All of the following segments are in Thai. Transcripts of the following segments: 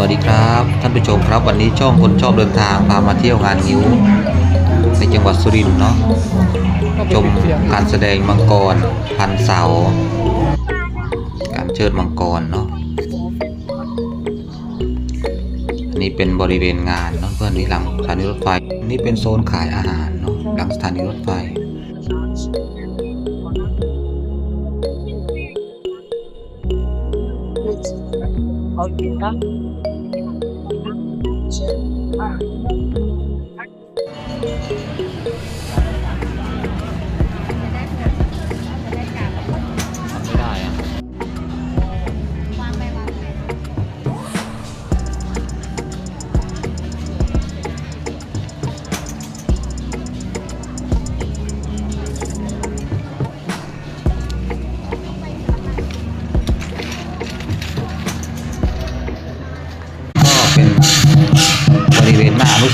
วัสดีครับท่านผู้ชมครับวันนี้ช่องคนชอบเดินทางพามาเที่ยวงานนิ้ว ในจังหวัดสุรินทร์เนาะชมการแสดงมังกร พันเสา การเชิดมังกรเนาะอันนี้เป็นบริเวณงานเนาะเพื่อนนี่หลังสถานีรถไฟนี่เป็นโซนขายอาหารเนาะหลังสถานีรถไฟเอา จ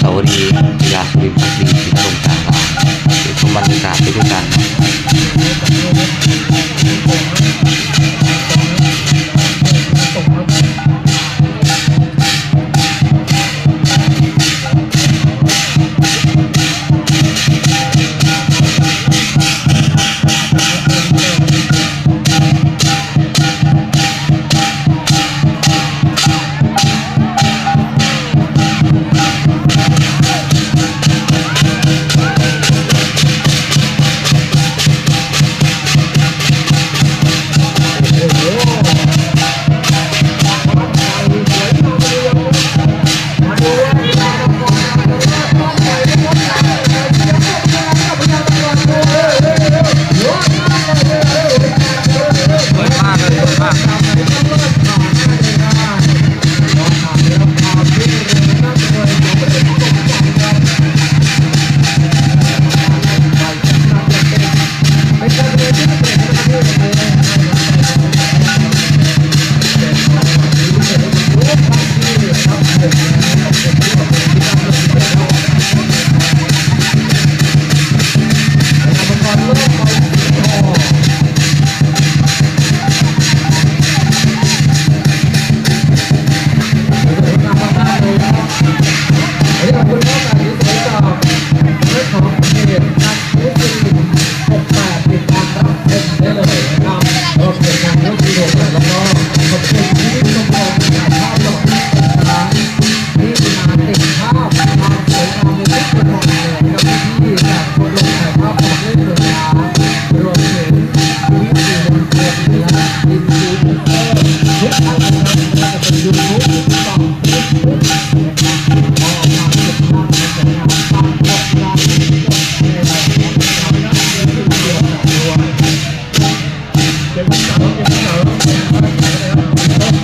สาวรีย์กีฬาสุรินทร์พักดีศรีนรงค์จางลาเดี๋ยวชมบรรยากาศไปด้วยกัน Thank you.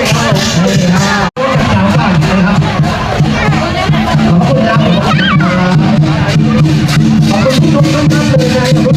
ขอบคุณครับขอบคุณทุกท่านเลยนะ